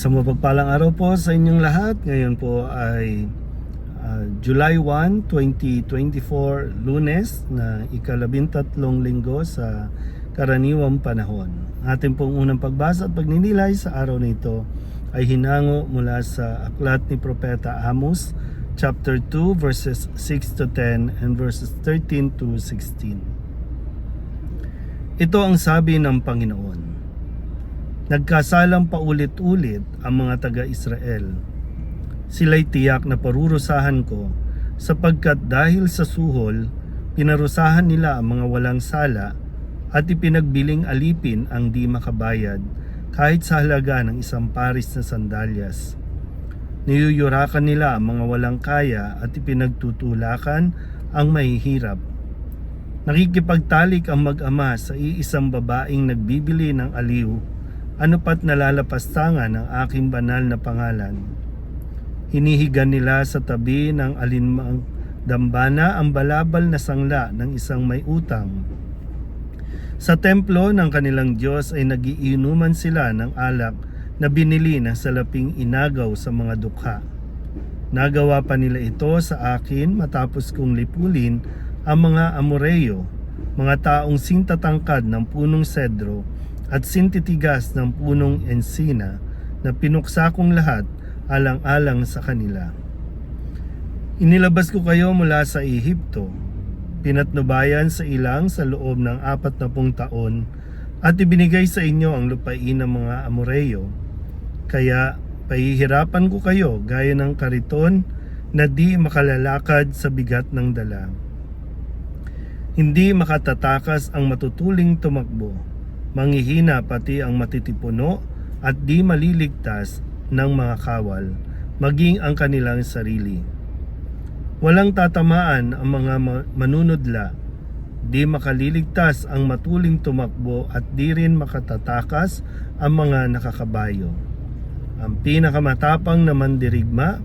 Isang mapagpalang araw po sa inyong lahat. Ngayon po ay ah, July 1, 2024, lunes na ikalabintatlong linggo sa karaniwang panahon. Ating pong unang pagbasa at pagninilay sa araw na ito ay hinango mula sa aklat ni Propeta Amos, chapter 2, verses 6 to 10 and verses 13 to 16. Ito ang sabi ng Panginoon. Nagkasalang paulit-ulit ang mga taga-Israel. Sila'y tiyak na parurusahan ko sapagkat dahil sa suhol, pinarusahan nila ang mga walang sala at ipinagbiling alipin ang di makabayad kahit sa halaga ng isang paris na sandalyas. Niyuyurakan nila ang mga walang kaya at ipinagtutulakan ang mahihirap. Nakikipagtalik ang mag-ama sa iisang babaeng nagbibili ng aliw ano pat nalalapastangan ang aking banal na pangalan. Hinihigan nila sa tabi ng alinmang dambana ang balabal na sangla ng isang may utang. Sa templo ng kanilang Diyos ay nagiinuman sila ng alak na binili ng salaping inagaw sa mga dukha. Nagawa pa nila ito sa akin matapos kong lipulin ang mga amoreyo, mga taong sintatangkad ng punong sedro at sintitigas ng punong ensina na pinuksa kong lahat alang-alang sa kanila. Inilabas ko kayo mula sa Ehipto, pinatnubayan sa ilang sa loob ng apat na pung taon at ibinigay sa inyo ang lupain ng mga Amoreyo. Kaya pahihirapan ko kayo gaya ng kariton na di makalalakad sa bigat ng dala. Hindi makatatakas ang matutuling tumakbo manghihina pati ang matitipuno at di maliligtas ng mga kawal, maging ang kanilang sarili. Walang tatamaan ang mga ma- manunudla, di makaliligtas ang matuling tumakbo at di rin makatatakas ang mga nakakabayo. Ang pinakamatapang na mandirigma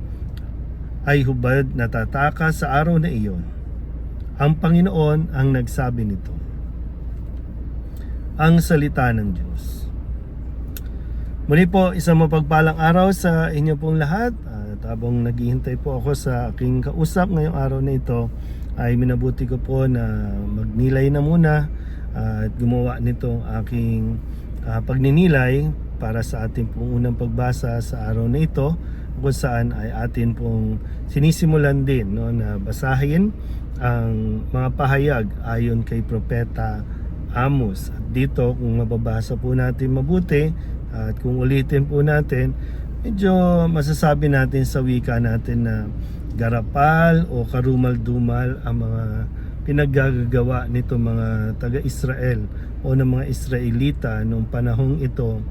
ay hubad na tatakas sa araw na iyon. Ang Panginoon ang nagsabi nito ang salita ng Diyos. Muli po, isang mapagpalang araw sa inyo pong lahat. At habang naghihintay po ako sa aking kausap ngayong araw na ito, ay minabuti ko po na magnilay na muna at gumawa nitong aking ah, pagninilay para sa ating pong unang pagbasa sa araw na ito kung saan ay atin pong sinisimulan din no, na basahin ang mga pahayag ayon kay Propeta Amos. At dito kung mababasa po natin mabuti at kung ulitin po natin, medyo masasabi natin sa wika natin na garapal o karumal-dumal ang mga pinaggagawa nito mga taga-Israel o ng mga Israelita noong panahong ito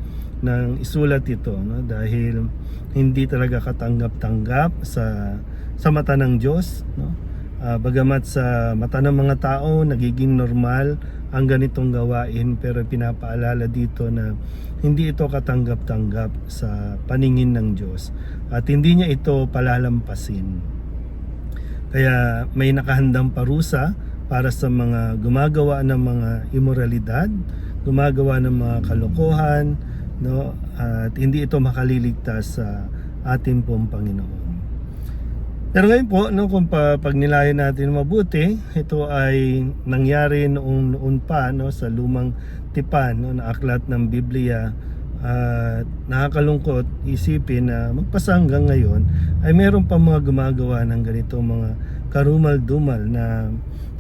nang isulat ito no? dahil hindi talaga katanggap-tanggap sa sa mata ng Diyos no? Ah, bagamat sa mata ng mga tao nagiging normal ang ganitong gawain pero pinapaalala dito na hindi ito katanggap-tanggap sa paningin ng Diyos at hindi niya ito palalampasin. Kaya may nakahandang parusa para sa mga gumagawa ng mga imoralidad, gumagawa ng mga kalokohan, no? At hindi ito makaliligtas sa ating pong Panginoon. Pero ngayon po, no, kung pa, pag nilayan natin mabuti, ito ay nangyari noong noon pa no, sa lumang tipan no, na aklat ng Biblia at nakakalungkot isipin na magpasa hanggang ngayon ay meron pa mga gumagawa ng ganito mga karumal-dumal na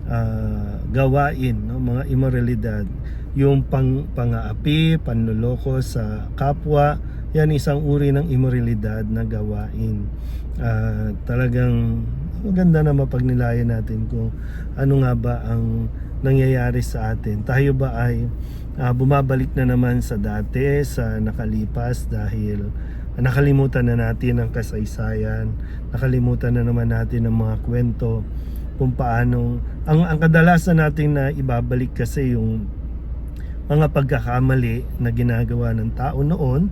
ah, gawain, no, mga immoralidad, yung pang pangaapi, panloloko sa kapwa, yan isang uri ng immoralidad na gawain. Ah, talagang maganda na mapagnilayan natin kung ano nga ba ang nangyayari sa atin. Tayo ba ay ah, bumabalik na naman sa dati, sa nakalipas dahil nakalimutan na natin ang kasaysayan, nakalimutan na naman natin ang mga kwento kung paano ang ang kadalasan natin na ibabalik kasi yung mga pagkakamali na ginagawa ng tao noon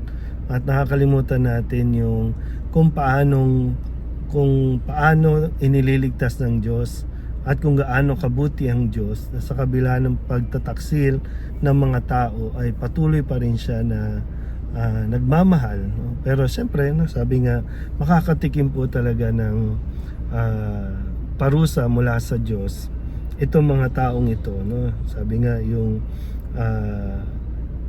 at nakakalimutan natin yung kung paanong kung paano inililigtas ng Diyos at kung gaano kabuti ang Diyos na sa kabila ng pagtataksil ng mga tao ay patuloy pa rin siya na ah, nagmamahal. No? Pero siyempre, no, sabi nga, makakatikim po talaga ng ah, parusa mula sa Diyos itong mga taong ito. No? Sabi nga, yung ah,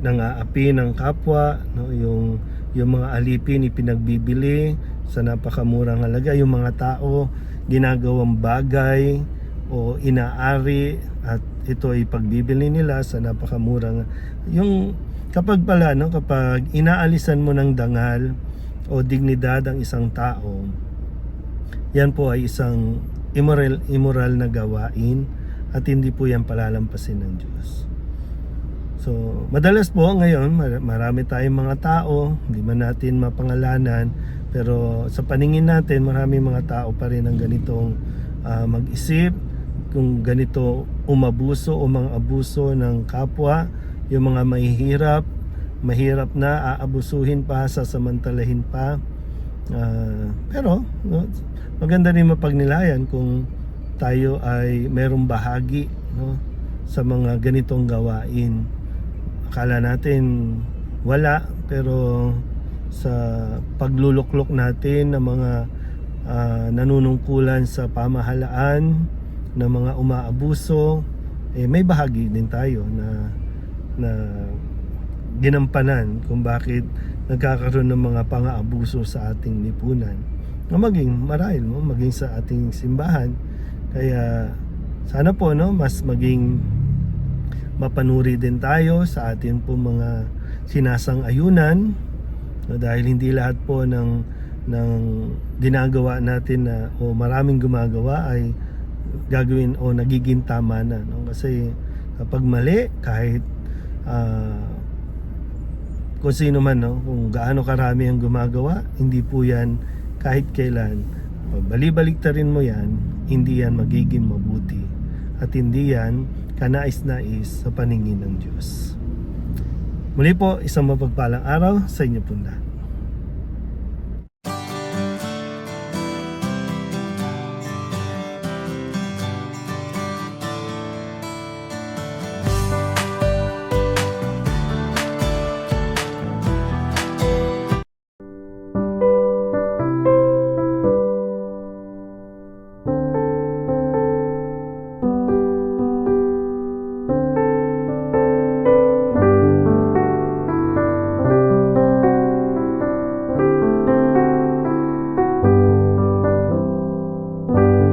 nangaapi ng kapwa, no? yung, yung mga alipin ipinagbibili sa napakamurang halaga, yung mga tao ginagawang bagay o inaari at ito ay pagbibili nila sa napakamurang yung kapag pala no kapag inaalisan mo ng dangal o dignidad ang isang tao yan po ay isang immoral immoral na gawain at hindi po yan palalampasin ng Diyos. So, madalas po ngayon, mar- marami tayong mga tao, hindi man natin mapangalanan, pero sa paningin natin, marami mga tao pa rin ang ganitong ah, mag-isip, kung ganito umabuso o mga abuso ng kapwa, yung mga mahihirap, mahirap na, aabusuhin pa, sasamantalahin pa. Ah, pero, no, maganda rin mapagnilayan kung tayo ay merong bahagi no, sa mga ganitong gawain. Akala natin wala, pero sa pagluluklok natin ng mga ah, nanunungkulan sa pamahalaan ng mga umaabuso, eh, may bahagi din tayo na na ginampanan kung bakit nagkakaroon ng mga pang-aabuso sa ating lipunan. Na maging marahil mo maging sa ating simbahan. Kaya sana po no? Mas maging mapanuri din tayo sa ating po mga sinasang-ayunan. No, dahil hindi lahat po ng ng ginagawa natin na o maraming gumagawa ay gagawin o nagiging tama na no? kasi kapag mali kahit ah, kung sino man no? Kung gaano karami ang gumagawa hindi po yan kahit kailan. Balibalik rin mo yan hindi yan magiging mabuti. At hindi yan kanais-nais sa paningin ng Diyos. Muli po isang mapagpalang araw sa inyo po lahat